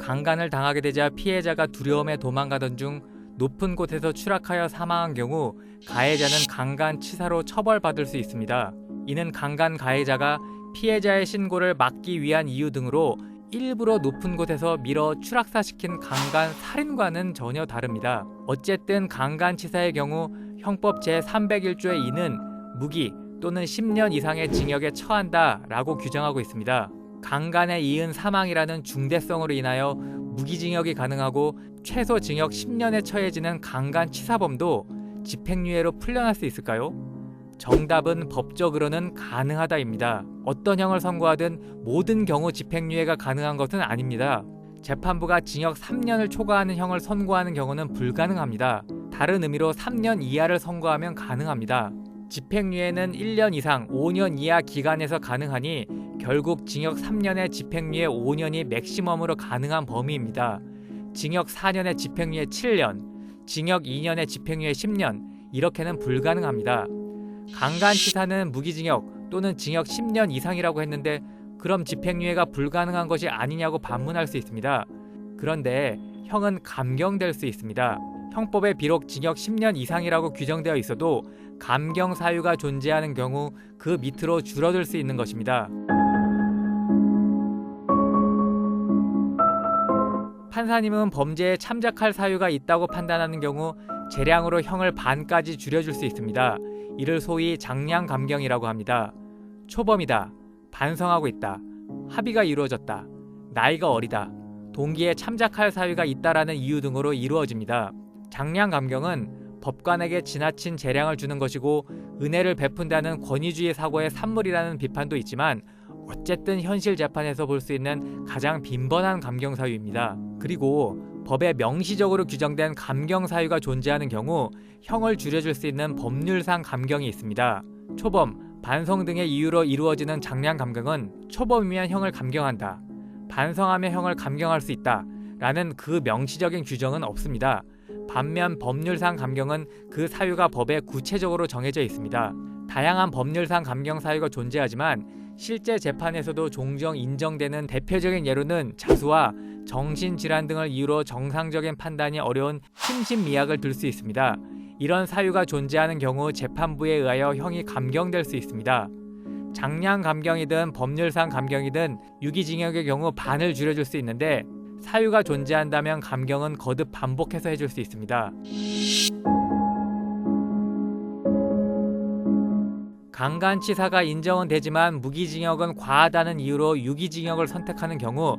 강간을 당하게 되자 피해자가 두려움에 도망가던 중 높은 곳에서 추락하여 사망한 경우 가해자는 강간 치사로 처벌받을 수 있습니다. 이는 강간 가해자가 피해자의 신고를 막기 위한 이유 등으로 일부러 높은 곳에서 밀어 추락사시킨 강간 살인과는 전혀 다릅니다. 어쨌든 강간 치사의 경우 형법 제301조의 2는 무기 또는 10년 이상의 징역에 처한다 라고 규정하고 있습니다. 강간에 이은 사망이라는 중대성으로 인하여 무기징역이 가능하고 최소 징역 10년에 처해지는 강간 치사범도 집행유예로 풀려날 수 있을까요? 정답은 법적으로는 가능하다입니다. 어떤 형을 선고하든 모든 경우 집행유예가 가능한 것은 아닙니다. 재판부가 징역 3년을 초과하는 형을 선고하는 경우는 불가능합니다. 다른 의미로 3년 이하를 선고하면 가능합니다. 집행유예는 1년 이상 5년 이하 기간에서 가능하니 결국 징역 3년에 집행유예 5년이 맥시멈으로 가능한 범위입니다. 징역 4년에 집행유예 7년, 징역 2년에 집행유예 10년 이렇게는 불가능합니다. 강간치사는 무기징역 또는 징역 10년 이상이라고 했는데 그럼 집행유예가 불가능한 것이 아니냐고 반문할 수 있습니다. 그런데 형은 감경될 수 있습니다. 형법에 비록 징역 10년 이상이라고 규정되어 있어도 감경 사유가 존재하는 경우 그 밑으로 줄어들 수 있는 것입니다. 판사님은 범죄에 참작할 사유가 있다고 판단하는 경우 재량으로 형을 반까지 줄여줄 수 있습니다. 이를 소위 장량 감경이라고 합니다. 초범이다. 반성하고 있다. 합의가 이루어졌다. 나이가 어리다. 동기에 참작할 사유가 있다라는 이유 등으로 이루어집니다. 장량 감경은 법관에게 지나친 재량을 주는 것이고 은혜를 베푼다는 권위주의 사고의 산물이라는 비판도 있지만 어쨌든 현실 재판에서 볼 수 있는 가장 빈번한 감경 사유입니다. 그리고 법에 명시적으로 규정된 감경 사유가 존재하는 경우 형을 줄여줄 수 있는 법률상 감경이 있습니다. 초범, 반성 등의 이유로 이루어지는 장량 감경은 초범이면 형을 감경한다. 반성하며 형을 감경할 수 있다. 라는 그 명시적인 규정은 없습니다. 반면 법률상 감경은 그 사유가 법에 구체적으로 정해져 있습니다. 다양한 법률상 감경 사유가 존재하지만 실제 재판에서도 종종 인정되는 대표적인 예로는 자수와 정신질환 등을 이유로 정상적인 판단이 어려운 심신미약을 들 수 있습니다. 이런 사유가 존재하는 경우 재판부에 의하여 형이 감경될 수 있습니다. 장량 감경이든 법률상 감경이든 유기징역의 경우 반을 줄여줄 수 있는데 사유가 존재한다면 감경은 거듭 반복해서 해줄 수 있습니다. 강간치사가 인정은 되지만 무기징역은 과하다는 이유로 유기징역을 선택하는 경우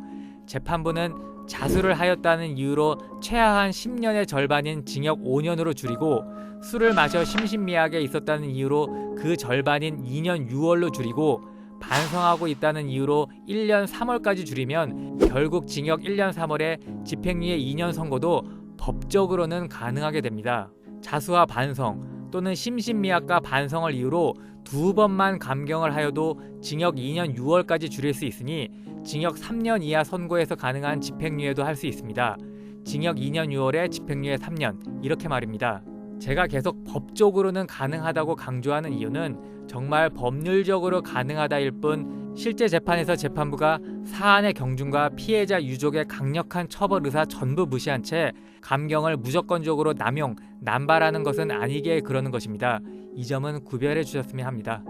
재판부는 자수를 하였다는 이유로 최하한 10년의 절반인 징역 5년으로 줄이고 술을 마셔 심신미약에 있었다는 이유로 그 절반인 2년 6월로 줄이고 반성하고 있다는 이유로 1년 3월까지 줄이면 결국 징역 1년 3월에 집행유예 2년 선고도 법적으로는 가능하게 됩니다. 자수와 반성 또는 심신미약과 반성을 이유로 두 번만 감경을 하여도 징역 2년 6월까지 줄일 수 있으니 징역 3년 이하 선고에서 가능한 집행유예도 할 수 있습니다. 징역 2년 6월에 집행유예 3년 이렇게 말입니다. 제가 계속 법적으로는 가능하다고 강조하는 이유는 정말 법률적으로 가능하다일 뿐 실제 재판에서 재판부가 사안의 경중과 피해자 유족의 강력한 처벌 의사 전부 무시한 채 감경을 무조건적으로 남용, 남발하는 것은 아니게 그러는 것입니다. 이 점은 구별해 주셨으면 합니다.